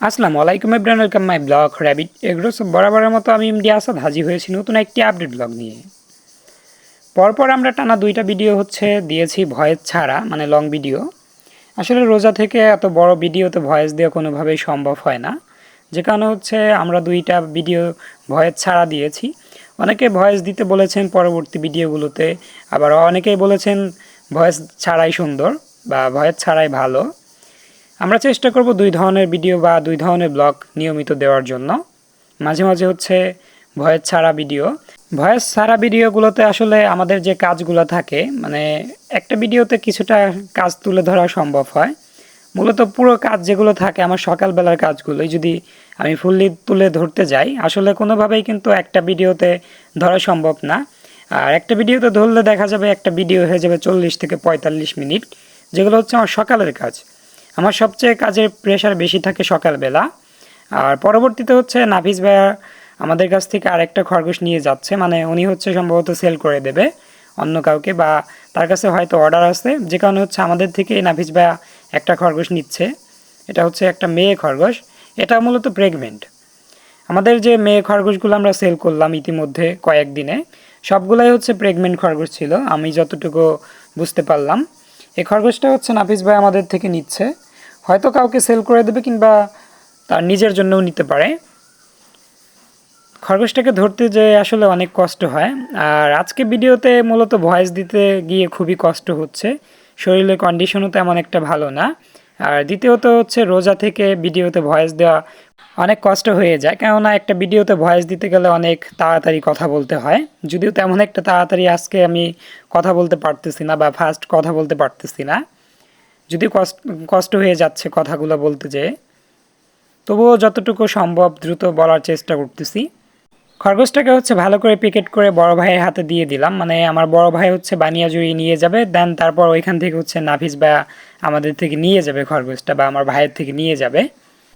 আসসালামু আলাইকুম everyone welcome my vlog rabbit সব বরাবরের মতো আমি ইমডি আসাদ হাজির হয়েছি নতুন একটি আপডেট ব্লগ নিয়ে। পরপর আমরা টানা দুইটা ভিডিও হচ্ছে, দিয়েছি ভয়েস ছাড়া মানে লং ভিডিও আসলে রোজা থেকে এত বড় ভিডিওতে ভয়েস দেওয়া কোনোভাবেই সম্ভব হয় না। যে কারণে হচ্ছে, আমরা দুইটা ভিডিও ভয়েস ছাড়া দিয়েছি। অনেকে ভয়েস দিতে বলেছেন পরবর্তী ভিডিওগুলোতে আবার অনেকেই বলেছেন ভয়েস ছাড়াই সুন্দর বা ভয়েস ছাড়াই ভালো। আমরা চেষ্টা করব দুই ধরনের ভিডিও বা দুই ধরনের ব্লগ নিয়মিত দেওয়ার জন্য। মাঝে মাঝে হচ্ছে ভয়েস ছাড়া ভিডিও। ভয়েস ছাড়া ভিডিওগুলোতে আসলে আমাদের যে কাজগুলো থাকে মানে একটা ভিডিওতে কিছুটা কাজ তুলে ধরা সম্ভব হয়। মূলত পুরো কাজ যেগুলো থাকে আমার সকালবেলার কাজগুলোই যদি আমি ফুললি তুলে ধরতে যাই, আসলে কোনোভাবেই কিন্তু একটা ভিডিওতে ধরা সম্ভব না। আর একটা ভিডিওতে ধরলে দেখা যাবে একটা ভিডিও হয়ে যাবে চল্লিশ থেকে পঁয়তাল্লিশ মিনিট, যেগুলো হচ্ছে আমার সকালের কাজ। আমার সবচেয়ে কাজের প্রেশার বেশি থাকে সকালবেলা। আর পরবর্তীতে হচ্ছে নাফিস ভাইয়া আমাদের কাছ থেকে আরেকটা খরগোশ নিয়ে যাচ্ছে মানে উনি হচ্ছে সম্ভবত সেল করে দেবে অন্য কাউকে বা তার কাছে হয়তো অর্ডার আছে। যে কারণে হচ্ছে আমাদের থেকে নাফিস ভাইয়া একটা খরগোশ নিচ্ছে। এটা হচ্ছে একটা মেয়ে খরগোশ। এটা মূলত প্রেগনেন্ট আমাদের যে মেয়ে খরগোশগুলো আমরা সেল করলাম ইতিমধ্যে কয়েকদিনে, সবগুলাই হচ্ছে প্রেগনেন্ট খরগোশ ছিল, আমি যতটুকু বুঝতে পারলাম। এই খরগোশটা হচ্ছে নাফিস ভাই আমাদের থেকে নিচ্ছে। হয়তো কাউকে সেল করে দেবে কিংবা তার নিজের জন্যও নিতে পারে। খরগোশটাকে ধরতে যে আসলে অনেক কষ্ট হয়। আর আজকে ভিডিওতে মূলত ভয়েস দিতে গিয়ে খুবই কষ্ট হচ্ছে। শরীরের কন্ডিশনও তেমন একটা ভালো না। আর দ্বিতীয়ত হচ্ছে রোজা থেকে ভিডিওতে ভয়েস দেওয়া অনেক কষ্ট হয়ে যায়। কেননা একটা ভিডিওতে ভয়েস দিতে গেলে অনেক তাড়াতাড়ি কথা বলতে হয়। যদিও তেমন একটা তাড়াতাড়ি আজকে আমি কথা বলতে পারতেছি না বা ফার্স্ট কথা বলতে পারতেছি না। যদি কষ্ট কষ্ট হয়ে যাচ্ছে কথাগুলো বলতে যেয়ে, তবুও যতটুকু সম্ভব দ্রুত বলার চেষ্টা করতেছি। খরগোশটাকে হচ্ছে ভালো করে পিকেট করে বড় ভাইয়ের হাতে দিয়ে দিলাম। মানে আমার বড় ভাই হচ্ছে বানিয়াজুড়ি নিয়ে যাবে দেন তারপর ওইখান থেকে হচ্ছে নাফিস বা আমাদের থেকে নিয়ে যাবে খরগোশটা বা আমার ভাইয়ের থেকে নিয়ে যাবে।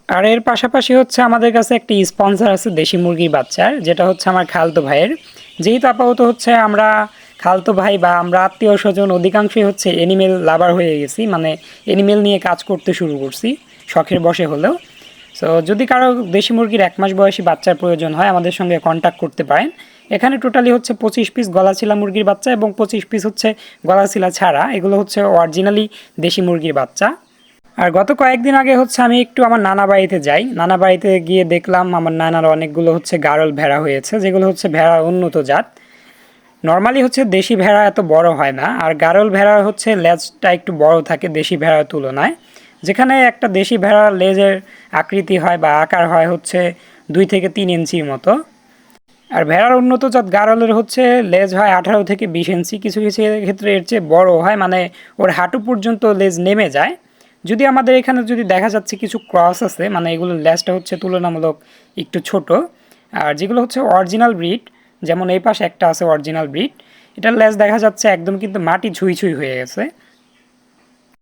আর এর পাশাপাশি হচ্ছে আমাদের কাছে একটি স্পন্সর আছে দেশি মুরগির বাচ্চার, যেটা হচ্ছে আমার খালতো ভাইয়ের। যেহেতু আপাতত হচ্ছে আমরা খালতো ভাই বা আমরা আত্মীয় স্বজন অধিকাংশই হচ্ছে এনিমেল লাভার হয়ে গেছি মানে এনিমেল নিয়ে কাজ করতে শুরু করছি, শখের বসে হলেও। সো যদি কারও দেশি মুরগির এক মাস বয়সী বাচ্চার প্রয়োজন হয়, আমাদের সঙ্গে কন্ট্যাক্ট করতে পারেন। এখানে টোটালি হচ্ছে পঁচিশ পিস গলাচিলা মুরগির বাচ্চা এবং পঁচিশ পিস হচ্ছে গলাচিলা ছাড়া। এগুলো হচ্ছে অরিজিনালি দেশি মুরগির বাচ্চা। আর গত কয়েকদিন আগে হচ্ছে আমি একটু আমার নানা বাড়িতে যাই। নানা বাড়িতে গিয়ে দেখলাম আমার নানার অনেকগুলো হচ্ছে গারল ভেড়া হয়েছে, যেগুলো হচ্ছে ভেড়া উন্নত জাত। নর্মালি হচ্ছে দেশি ভেড়া এত বড় হয় না, আর গারল ভেড়ার হচ্ছে লেজটা একটু বড় থাকে দেশি ভেড়ার তুলনায়। যেখানে একটা দেশি ভেড়ার লেজের আকৃতি হয় বা আকার হয় হচ্ছে দুই থেকে তিন ইঞ্চির মতো। আর ভেড়ার উন্নত জাত গারলের হচ্ছে লেজ হয় আঠারো থেকে বিশ ইঞ্চি, কিছু কিছু ক্ষেত্রে এর চেয়ে বড় হয় মানে ওর হাঁটু পর্যন্ত লেজ নেমে যায়। যদি আমাদের এখানে যদি দেখা যাচ্ছে কিছু ক্রস আছে মানে এগুলোর লেজটা হচ্ছে তুলনামূলক একটু ছোট, আর যেগুলো হচ্ছে অরিজিনাল ব্রিড যেমন এই পাশে একটা আছে অরিজিনাল ব্রিড এটার লেজ দেখা যাচ্ছে একদম কিন্তু মাটি ছুঁই ছুঁই হয়ে গেছে।